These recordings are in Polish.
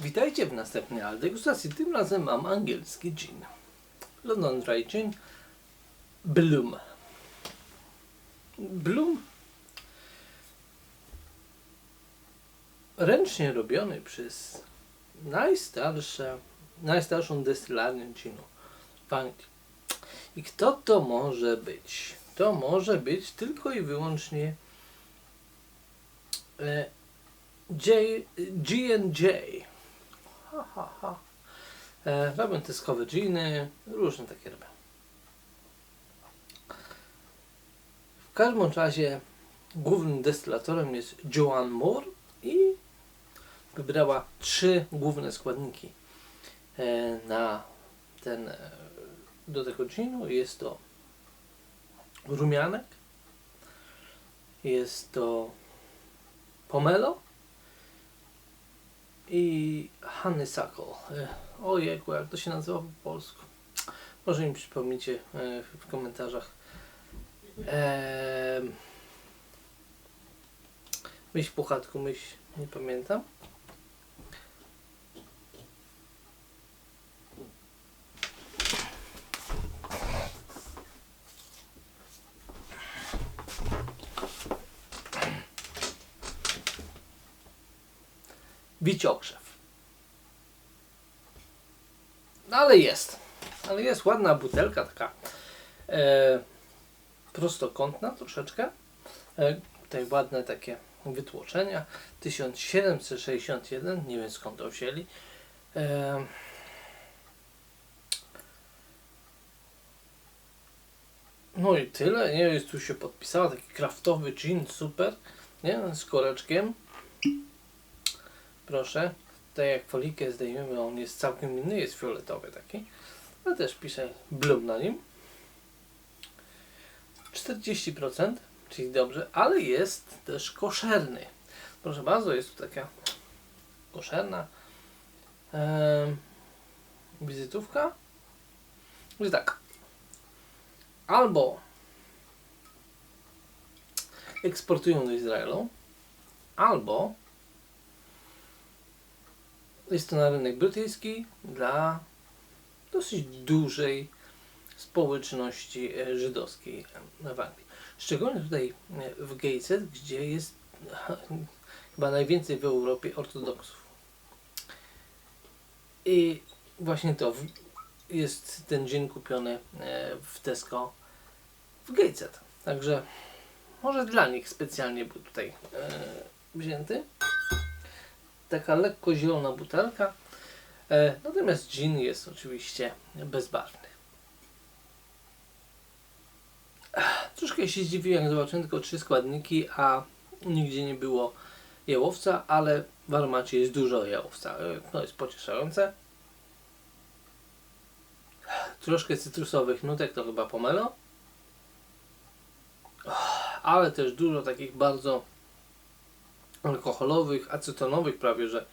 Witajcie w następnej degustacji. Tym razem mam angielski gin. London Dry Gin Bloom. Bloom ręcznie robiony przez najstarsze, najstarszą destylarnię ginu w Anglii. I kto to może być? To może być tylko i wyłącznie e, J, G&J. Ha, ha, ha. Tyskowe giny, różne takie robią. W każdym razie głównym destylatorem jest Joanne Moore i wybrała trzy główne składniki e, na ten, e, do tego ginu. Jest to rumianek, jest to pomelo i honeysuckle. Ojejku, jak to się nazywa po polsku? Może mi przypomnicie e, w komentarzach. Eee, myśl puchatku, myśl, nie pamiętam. Wiciokrzew. No ale jest. Ale jest ładna butelka taka e, prostokątna troszeczkę. E, tutaj ładne takie wytłoczenia. 1761, nie wiem skąd to wzięli. E, no i tyle, nie? Jest tu się podpisała taki kraftowy gin, super, nie? Z koreczkiem. Proszę. Tutaj jak folikę zdejmiemy, on jest całkiem inny, jest fioletowy taki. Ale też pisze Bloom na nim. 40%, czyli dobrze, ale jest też koszerny. Proszę bardzo, jest tu taka koszerna em, wizytówka. Jest tak. Albo eksportują do Izraelu, albo jest to na rynek brytyjski dla dosyć dużej społeczności e, żydowskiej w Anglii. Szczególnie tutaj e, w Gateshead, gdzie jest chyba najwięcej w Europie ortodoksów. I właśnie to jest ten dzień kupiony e, w Tesco w Gateshead. Także może dla nich specjalnie był tutaj wzięty. Taka lekko zielona butelka. E, natomiast gin jest oczywiście bezbarwny. Troszkę się zdziwiłem, jak zobaczyłem tylko trzy składniki, a nigdzie nie było jałowca, ale w aromacie jest dużo jałowca. To jest pocieszające. Troszkę cytrusowych nutek, to chyba pomelo. Ale też dużo takich bardzo alkoholowych, acetonowych prawie, że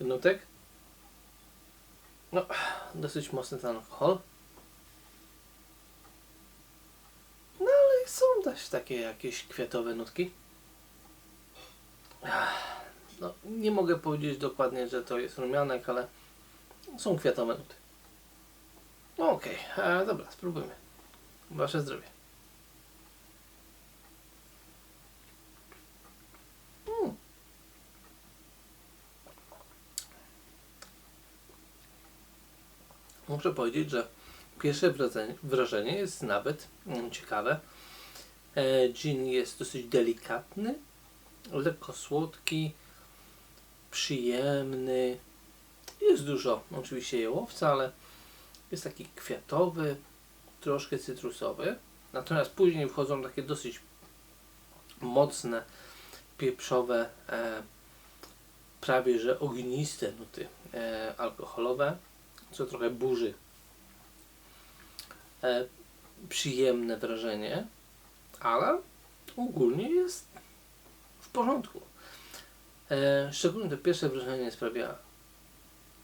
nutek. No, dosyć mocny ten alkohol. No ale są też takie jakieś kwiatowe nutki. No, nie mogę powiedzieć dokładnie, że to jest rumianek, ale są kwiatowe nuty. No okej, e, dobra, spróbujmy. Wasze zdrowie. Muszę powiedzieć, że pierwsze wrażenie, jest nawet mm, ciekawe. E, gin jest dosyć delikatny, lekko słodki, przyjemny. Jest dużo oczywiście jałowca, ale jest taki kwiatowy, troszkę cytrusowy. Natomiast później wchodzą takie dosyć mocne, pieprzowe, e, prawie że ogniste nuty e, alkoholowe, co trochę burzy e, przyjemne wrażenie, ale ogólnie jest w porządku. E, szczególnie to pierwsze wrażenie sprawia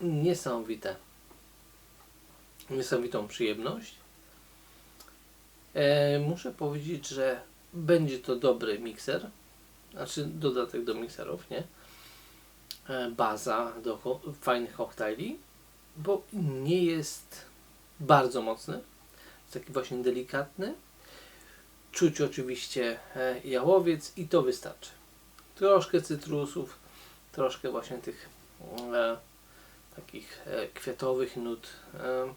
niesamowite, niesamowitą przyjemność. E, muszę powiedzieć, że będzie to dobry mikser, znaczy dodatek do mikserów, nie? e, baza do fajnych koktajli, bo nie jest bardzo mocny. Jest taki właśnie delikatny. Czuć oczywiście e, jałowiec i to wystarczy. Troszkę cytrusów, troszkę właśnie tych e, takich e, kwiatowych nut, e,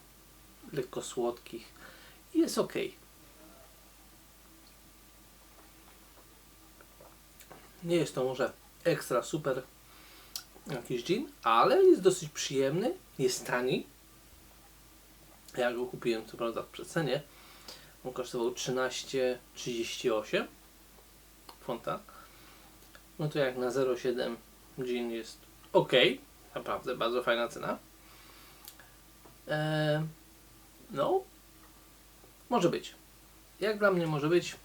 lekko słodkich. Jest ok. Nie jest to może ekstra super jakiś gin, ale jest dosyć przyjemny, jest tani. Ja go kupiłem co prawda w przecenie. On kosztował 13,38 funta. No to jak na 0,7 gin jest ok. Naprawdę bardzo fajna cena. Eee, no, może być. Jak dla mnie może być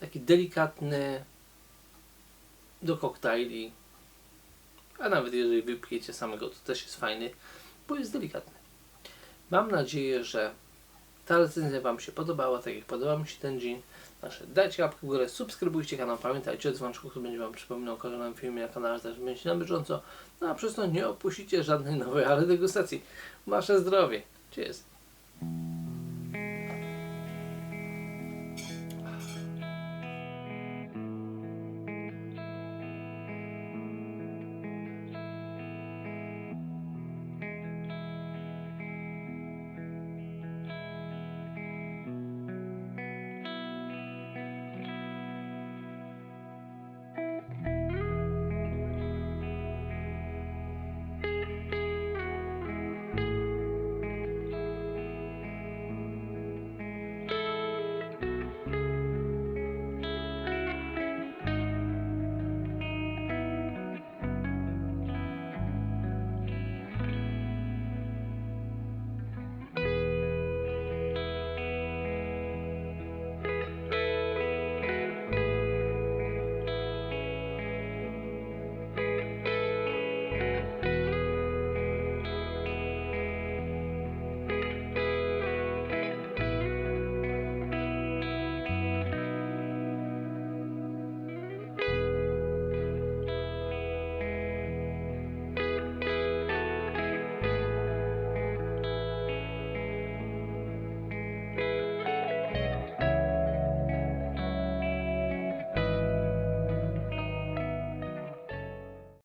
taki delikatny do koktajli. A nawet jeżeli wypijecie samego, to też jest fajny, bo jest delikatny. Mam nadzieję, że ta recenzja Wam się podobała, tak jak podoba mi się ten gin. Nasze dajcie łapkę w górę, subskrybujcie kanał, pamiętajcie o dzwoneczku, który będzie Wam przypominał o kolejnym filmie na kanale, też będzie na bieżąco. No a przez to nie opuścicie żadnej nowej, ale degustacji. Wasze zdrowie. Cheers.